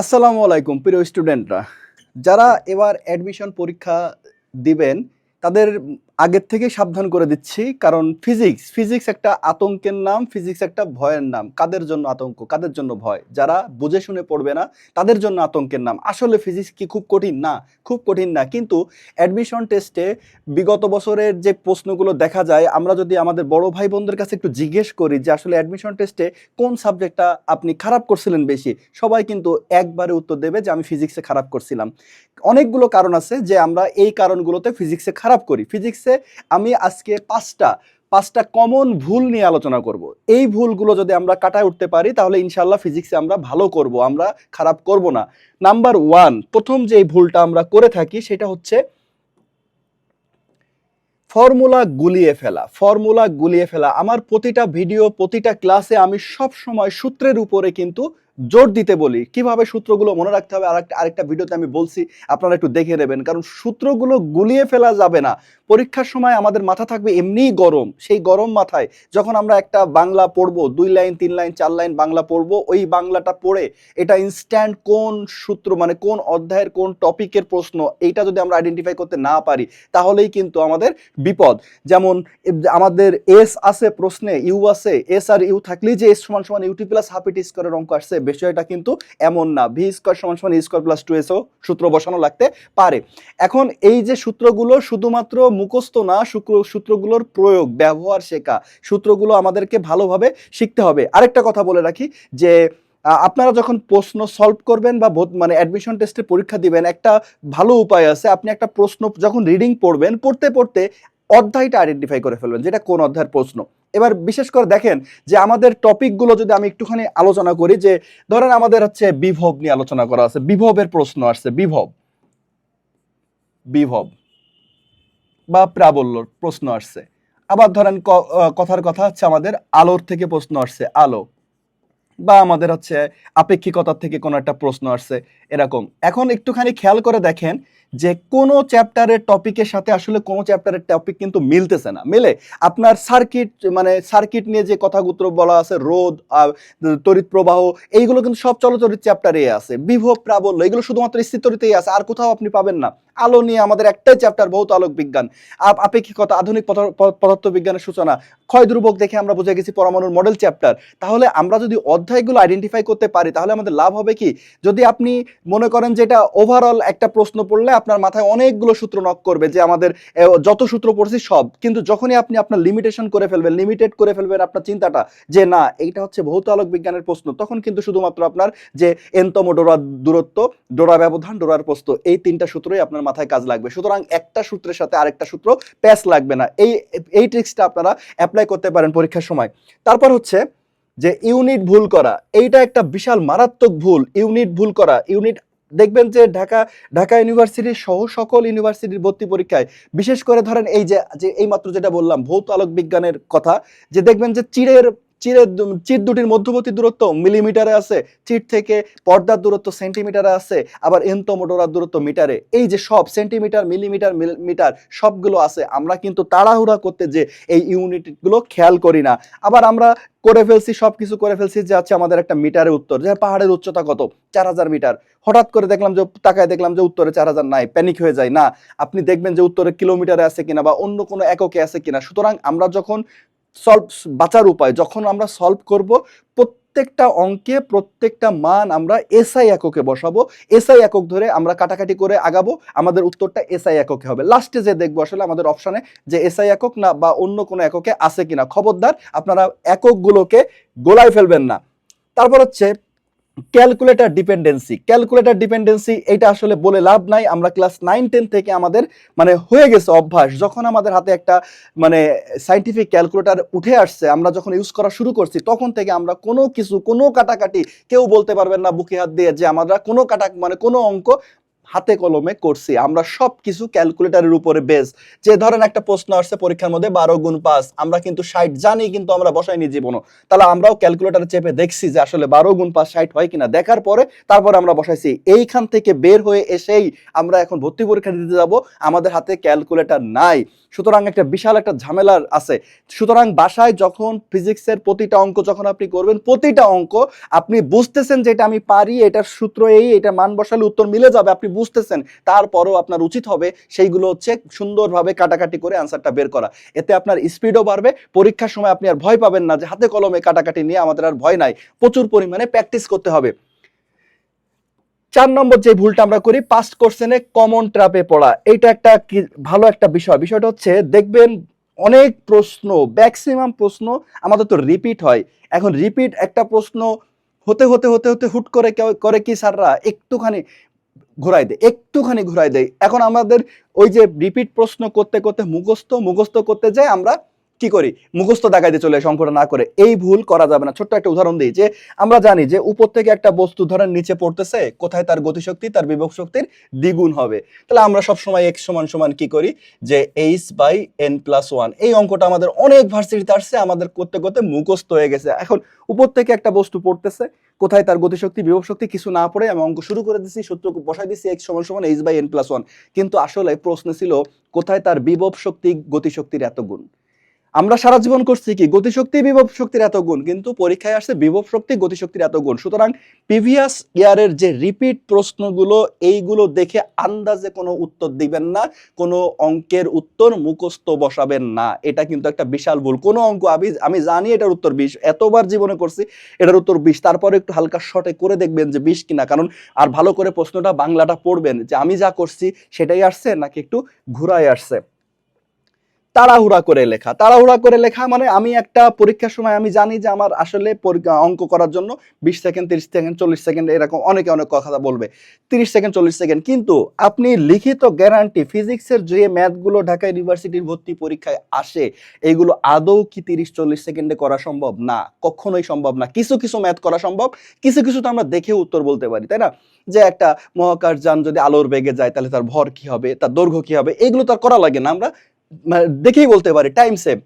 আসসালামু আলাইকুম প্রিয় স্টুডেন্টরা। যারা এবার অ্যাডমিশন পরীক্ষা দিবেন তাদের আগের থেকে সাবধান করে দিচ্ছি, কারণ ফিজিক্স ফিজিক্স একটা আতঙ্কের নাম ফিজিক্স একটা ভয়ের নাম। কাদের জন্য আতঙ্ক? কাদের জন্য ভয়? যারা বুঝে শুনে পড়বে না, তাদের জন্য আতঙ্কের নাম। আসলে ফিজিক্স কি খুব কঠিন? না, খুব কঠিন না। কিন্তু অ্যাডমিশন টেস্টে বিগত বছরের যে প্রশ্নগুলো দেখা যায়, আমরা যদি আমাদের বড় ভাই বোনদের কাছে একটু জিজ্ঞেস করি যে, আসলে অ্যাডমিশন টেস্টে কোন সাবজেক্টটা আপনি খারাপ করছিলেন বেশি? সবাই কিন্তু একবারে উত্তর দেবে যে, আমি ফিজিক্সে খারাপ করছিলাম। অনেকগুলো কারণ আছে যে, আমরা এই কারণগুলোতে ফিজিক্সে খারাপ করি। ফিজিক্সে আমি আজকে পাঁচটা পাঁচটা কমন ভুল নিয়ে আলোচনা করব। এই ভুলগুলো যদি আমরা কাটায় উঠতে পারি, তাহলে ইনশাল্লাহ ফিজিক্সে আমরা ভালো করব, আমরা খারাপ করব না। নাম্বার ওয়ান প্রথম যে ভুলটা আমরা করে থাকি, সেটা হচ্ছে ফর্মুলা গুলিয়ে ফেলা ফর্মুলা গুলিয়ে ফেলা। আমার প্রতিটা ভিডিও প্রতিটা ক্লাসে আমি সব সময় সূত্রের উপরে কিন্তু জোর দিতে বলি, কীভাবে সূত্রগুলো মনে রাখতে হবে আরেকটা আরেকটা ভিডিওতে আমি বলছি, আপনারা একটু দেখে নেবেন। কারণ সূত্রগুলো গুলিয়ে ফেলা যাবে না। পরীক্ষার সময় আমাদের মাথা থাকবে এমনিই গরম। সেই গরম মাথায় যখন আমরা একটা বাংলা পড়ব, দুই লাইন, তিন লাইন, চার লাইন বাংলা পড়ব, ওই বাংলাটা পড়ে এটা ইনস্ট্যান্ট কোন সূত্র মানে কোন অধ্যায়ের কোন টপিকের প্রশ্ন, এইটা যদি আমরা আইডেন্টিফাই করতে না পারি, তাহলেই কিন্তু আমাদের বিপদ। যেমন, আমাদের এস আছে প্রশ্নে ইউ আছে এস আর ইউ থাকলেই যে এস সমান সমান ইউটি প্লাস হাফ ইটি স্কোয়ারের অঙ্ক আসছে বিষয়টা কিন্তু এমন না। ভি স্কোয়ার সমান সমান স্কোয়ার প্লাস টু এসও সূত্র বসানো লাগতে পারে। এখন এই যে সূত্রগুলো শুধুমাত্র মুখস্থ না সূত্রগুলোর প্রয়োগ, ব্যবহার শেখা, সূত্রগুলো আমাদেরকে ভালোভাবে শিখতে হবে। আরেকটা কথা বলে রাখি যে আপনারা যখন প্রশ্ন সলভ করবেন বা মানে অ্যাডমিশন টেস্টে পরীক্ষা দিবেন, একটা ভালো উপায় আছে। আপনি একটা প্রশ্ন যখন রিডিং পড়বেন, পড়তে পড়তে অধ্যায়টা আইডেন্টিফাই করে ফেলবেন, যেটা কোন অধ্যায়ের প্রশ্ন। এবার বিশেষ করে দেখেন যে আমাদের টপিকগুলো যদি আমি একটুখানি আলোচনা করি, যে ধরেন আমাদের হচ্ছে বিভব নিয়ে আলোচনা করা আছে, বিভবের প্রশ্ন আসছে, বিভব। বিভব বা প্রাবল্যর প্রশ্ন আসছে। আবার ধরেন কথার কথা হচ্ছে আমাদের আলোর থেকে প্রশ্ন আসছে, আলো। বা আমাদের হচ্ছে আপেক্ষিকতার থেকে কোনো একটা প্রশ্ন আসছে এরকম। এখন একটুখানি খেয়াল করে দেখেন যে কোনো চ্যাপ্টারের টপিকের সাথে আসলে কোনো চ্যাপ্টারের টপিক কিন্তু মিলতেছে না। মিলে আপনার সার্কিট মানে সার্কিট নিয়ে যে কথাগুলো বলা আছে রোদ তড়িৎ প্রবাহ, এইগুলো কিন্তু সব চলচরিত চ্যাপ্টারে আছে। বিভব, প্রাবল্য, এগুলো শুধুমাত্র স্থিতরিতেই আছে, আর কোথাও আপনি পাবেন না। আলো নিয়ে আমাদের একটাই চ্যাপ্টার ভৌত আলোক বিজ্ঞান। আপ- আপেক্ষিকতা, আধুনিক পদার- প- পদার্থ বিজ্ঞানের সূচনা। ক্ষয় ধ্রুবক দেখে আমরা বুঝে গেছি পরমাণুর মডেল চ্যাপ্টার তাহলে আমরা যদি অধ্যায়গুলো আইডেন্টিফাই করতে পারি, তাহলে আমাদের লাভ হবে কি? যদি আপনি মনে করেন যে এটা ওভারঅল একটা প্রশ্ন পড়লে আপনার মাথায় অনেকগুলো সূত্র নক করবে যে আমাদের যত সূত্র পড়ছি সব। কিন্তু যখনই আপনি আপনার লিমিটেশন করে ফেলবেন লিমিটেড করে ফেলবেন আপনার চিন্তাটা যে না, এইটা হচ্ছে ভৌত আলোক বিজ্ঞানের প্রশ্ন, তখন কিন্তু শুধুমাত্র আপনার যে এনতম ডোরা দূরত্ব, ডোরা ব্যবধান, ডোরার প্রস্ত এই তিনটা সূত্রই আপনার মাথায় কাজ লাগবে। সুতরাং একটা সূত্রের সাথে আরেকটা সূত্র প্যাচ লাগবে না। এই এই ট্রিক্সটা আপনারা অ্যাপ্লাই করতে পারেন পরীক্ষার সময়। তারপর হচ্ছে যে ইউনিট ভুল করা, এইটা একটা বিশাল মারাত্মক ভুল, ইউনিট ভুল করা। ইউনিট, দেখবেন যে ঢাকা ঢাকা ইউনিভার্সিটির সহ সকল ইউনিভার্সিটির ভর্তি পরীক্ষায়, বিশেষ করে ধরেন এই যে এই মাত্র যেটা বললাম, ভৌত আলোক বিজ্ঞানের কথা, যে দেখবেন যে চিরের চিরের চির দুটির মধ্যবর্তী দূরত্ব মিলিমিটারে আছে চিট থেকে পর্দার দূরত্ব সেন্টিমিটারে আছে, আবার এনতম ডোরার দূরত্ব মিটারে। এই যে সব সেন্টিমিটার, মিলিমিটার মিটার, সবগুলো আছে, আমরা কিন্তু তাড়াহুড়া করতে যে এই ইউনিটগুলো খেয়াল করি না। আবার আমরা করে ফেলছি সব কিছু করে ফেলছি, যে আছে আমাদের একটা মিটারের উত্তর, যে পাহাড়ের উচ্চতা কত? চার হাজার মিটার। হঠাৎ করে দেখলাম যে, তাকায় দেখলাম যে উত্তরে চার হাজার নাই প্যানিক হয়ে যায়। না, আপনি দেখবেন যে উত্তরে কিলোমিটারে আছে কিনা বা অন্য কোনো এককে আছে কিনা। সুতরাং আমরা যখন সলভ বাঁচার উপায়। যখন আমরা সলভ করব, প্রত্যেকটা অঙ্কে প্রত্যেকটা মান আমরা এসআই এককে বসাবো। এসআই একক ধরে আমরা কাটাকাটি করে আগাবো। আমাদের উত্তরটা এসআই এককে হবে। লাস্টে যে দেখব আসলে আমাদের অপশানে যে এসআই একক না বা অন্য কোনো এককে আছে কিনা। খবরদার, আপনারা এককগুলোকে গোলায় ফেলবেন না। তারপর হচ্ছে ক্যালকুলেটর ডিপেন্ডেন্সি ক্যালকুলেটার ডিপেন্ডেন্সি এটা আসলে বলে লাভ নাই। আমরা ক্লাস নাইন টেন থেকে আমাদের মানে হয়ে গেছে অভ্যাস। যখন আমাদের হাতে একটা মানে সাইন্টিফিক ক্যালকুলেটার উঠে আসছে, আমরা যখন ইউজ করা শুরু করছি, তখন থেকে আমরা কোনো কিছু, কোনো কাটাকাটি কেউ বলতে পারবেন না বুকে হাত দিয়ে যে আমরা কোনো কাটা মানে কোনো অঙ্ক হাতে কলমে করছি। আমরা সব কিছু ক্যালকুলেটারের উপরে বেস যে ধরেন একটা প্রশ্ন আসছে পরীক্ষার মধ্যে বারো গুণ পাঁচ, আমরা কিন্তু ষাট জানি, কিন্তু আমরা বসাইনি জীবনও। তাহলে আমরাও ক্যালকুলেটারে চেপে দেখছি যে আসলে বারো গুণ পাঁচ ষাট হয় কিনা। দেখার পরে তারপরে আমরা বসাইছি। এইখান থেকে বের হয়ে এসেই আমরা এখন ভর্তি পরীক্ষা দিতে যাব। আমাদের হাতে ক্যালকুলেটার নাই। সুতরাং একটা বিশাল একটা ঝামেলার আছে। সুতরাং বাসায় যখন ফিজিক্সের প্রতিটা অঙ্ক যখন আপনি করবেন, প্রতিটা অঙ্ক আপনি বুঝতেছেন যে এটা আমি পারি, এটার সূত্র এই, এটা মান বসালে উত্তর মিলে যাবে। আপনি বুঝতেছেন, তারপরেও আপনার উচিত হবে সেইগুলো হচ্ছে সুন্দরভাবে কাটাকাটি করে আনসারটা বের করা। এতে আপনার স্পিডও বাড়বে, পরীক্ষার সময় আপনি আর ভয় পাবেন না যে হাতে কলমে কাটাকাটি নিয়ে আমাদের আর ভয় নাই, প্রচুর পরিমাণে প্র্যাকটিস করতে হবে। চার নম্বর যে ভুলটা আমরা করি পাস্ট কোশ্চেনে কমন ট্র্যাপে পড়া। এটা একটা কি, ভালো একটা বিষয়। বিষয়টা হচ্ছে, দেখবেন অনেক প্রশ্ন ম্যাক্সিমাম প্রশ্ন আমাদের তো রিপিট হয়। এখন রিপিট একটা প্রশ্ন হতে হতে হতে হতে হুট করে করে কি স্যাররা? একটুখানি ঘুরাই দেয়, একটুখানি ঘুরাই দেয়। এখন আমাদের ওই যে রিপিট প্রশ্ন করতে করতে মুখস্থ মুখস্থ করতে যাই আমরা কি করি? মুখস্থ দেখাইতে চলে আসি অঙ্কটা না করে। এই ভুল করা যাবে না। ছোট্ট একটা উদাহরণ দিই যে, আমরা জানি যে উপর থেকে একটা বস্তু ধরেন নিচে পড়তেছে, কোথায় তার গতিশক্তি, তার বিভব শক্তির দ্বিগুণ হবে। তাহলে আমরা সব সময় এক্স সমান সমান কি করি? যে H by N plus one এই অঙ্কটা আমাদের অনেক ভার্সিটিতে আসছে, আমাদের করতে করতে মুখস্থ হয়ে গেছে। এখন উপর থেকে একটা বস্তু পড়তেছে কোথায় তার গতিশক্তি, বিভব শক্তি কিছু না পড়ে আমি অঙ্ক শুরু করে দিছি, সূত্রকে বসাই দিছি এক্স সমান সমান H by N plus one কিন্তু আসলে প্রশ্ন ছিল, কোথায় তার বিভব শক্তি, গতিশক্তির এত গুণ? আমরা সারা জীবন করছি কি? গতিশক্তি, বিভব শক্তির এত গুণ, কিন্তু পরীক্ষায় আসছে বিভব শক্তি, গতিশক্তির এত গুণ। সুতরাং প্রিভিয়াস ইয়ারের যে রিপিট প্রশ্নগুলো, এইগুলো দেখে আন্দাজে কোনো উত্তর দিবেন না, কোনো অঙ্কের উত্তর মুখস্থ বসাবেন না। এটা কিন্তু একটা বিশাল ভুল। কোনো অঙ্ক, আমি আমি জানি এটার উত্তর বিশ, এতবার জীবনে করছি এটার উত্তর বিশ, তারপরে একটু হালকা শটে করে দেখবেন যে বিশ কিনা, কারণ আর ভালো করে প্রশ্নটা বাংলাটা পড়বেন যে আমি যা করছি সেটাই আসছে নাকি একটু ঘুরায় আসছে। তাড়াহুড়া করে লেখা। তাড়াহুড়া করে লেখা মানে আমি একটা পরীক্ষার সময় আমি জানি যে আমার আসলে অঙ্ক করার জন্য বিশ সেকেন্ড, তিরিশ সেকেন্ড, চল্লিশ সেকেন্ড এরকম অনেকে অনেক কথা বলবে। তিরিশ সেকেন্ড, চল্লিশ সেকেন্ড। কিন্তু আপনি লিখিত গ্যারান্টি ফিজিক্সের যে ম্যাথগুলো ঢাকা ইউনিভার্সিটির ভর্তি পরীক্ষায় আসে এইগুলো আদৌ কি তিরিশ, চল্লিশ সেকেন্ডে করা সম্ভব? না, কখনোই সম্ভব না। কিছু কিছু ম্যাথ করা সম্ভব, কিছু কিছু তো আমরা দেখে উত্তর বলতে পারি, তাই না? যে একটা মহাকাশ যান যদি আলোর বেগে যায়, তাহলে তার ভর কি হবে? তার দৈর্ঘ্য কি হবে? এগুলো তার করা লাগে না। আমরা দেখেই বলতে পারি টাইম সেভ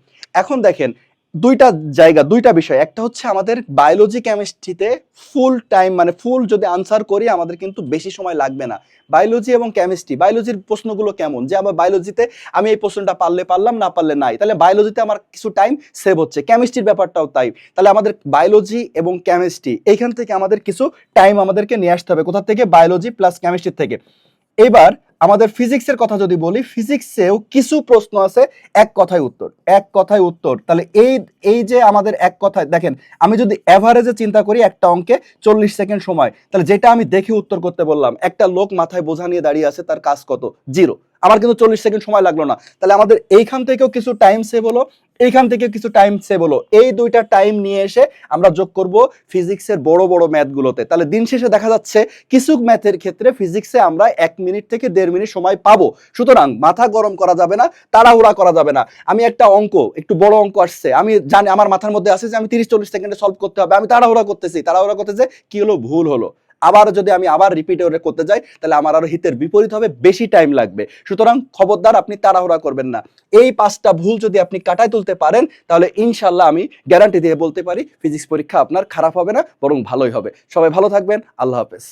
এখন দেখেন, দুইটা জায়গা, দুইটা বিষয়। একটা হচ্ছে আমাদের বায়োলজি কেমিস্ট্রিতে ফুল টাইম মানে ফুল যদি আনসার করি, আমাদের কিন্তু বেশি সময় লাগবে না। বায়োলজি এবং কেমিস্ট্রি বায়োলজির প্রশ্নগুলো কেমন? যে আমার বায়োলজিতে আমি এই প্রশ্নটা পারলে পারলাম, না পারলে নাই। তাহলে বায়োলজিতে আমার কিছু টাইম সেভ হচ্ছে। কেমিস্ট্রির ব্যাপারটাও তাই। তাহলে আমাদের বায়োলজি এবং কেমিস্ট্রি এইখান থেকে আমাদের কিছু টাইম আমাদেরকে নিয়ে আসতে হবে। কোথা থেকে? বায়োলজি প্লাস কেমিস্ট্রি থেকে। এবার আমাদের ফিজিক্সের কথা যদি বলি ফিজিক্সেও কিছু প্রশ্ন আছে, এক কথায় উত্তর। এক কথায় উত্তর। তাহলে এই এই যে আমাদের এক কথায়, দেখেন, আমি যদি অ্যাভারেজে চিন্তা করি একটা অঙ্কে চল্লিশ সেকেন্ড সময়, তাহলে যেটা আমি দেখে উত্তর করতে বললাম, একটা লোক মাথায় বোঝা নিয়ে দাঁড়িয়ে আছে, তার কাজ কত? জিরো আমার কিন্তু চল্লিশ সেকেন্ড সময় লাগল না। তাহলে আমাদের এইখান থেকেও কিছু টাইম সেভ হলো, এইখান থেকে কিছু টাইম সেভ হলো। এই দুইটা টাইম নিয়ে এসে আমরা যোগ করব ফিজিক্সের বড় বড় ম্যাথগুলোতে তাহলে দিন শেষে দেখা যাচ্ছে কিছু ম্যাথের ক্ষেত্রে ফিজিক্সে আমরা এক মিনিট থেকে দেড় মিনিট সময় পাবো। সুতরাং মাথা গরম করা যাবে না, তাড়াহুড়া করা যাবে না। আমি একটা অঙ্ক, একটু বড় অঙ্ক আসছে। আমি জানি আমার মাথার মধ্যে আছে যে আমি তিরিশ, চল্লিশ সেকেন্ডে সলভ করতে হবে। আমি তাড়াহুড়া করতেছি। তাড়াহুড়া করতেছে, কি হলো? ভুল হলো। আবার যদি আমি আবার রিপিট করতে যাই, তাহলে আমার আরও হিতের বিপরীত হবে, বেশি টাইম লাগবে। সুতরাং খবরদার আপনি তাড়াহুড়া করবেন না। এই পাঁচটা ভুল যদি আপনি কাটায় তুলতে পারেন, তাহলে ইনশাল্লাহ আমি গ্যারান্টি দিয়ে বলতে পারি ফিজিক্স পরীক্ষা আপনার খারাপ হবে না, বরং ভালোই হবে। সবাই ভালো থাকবেন, আল্লাহ হাফেজ।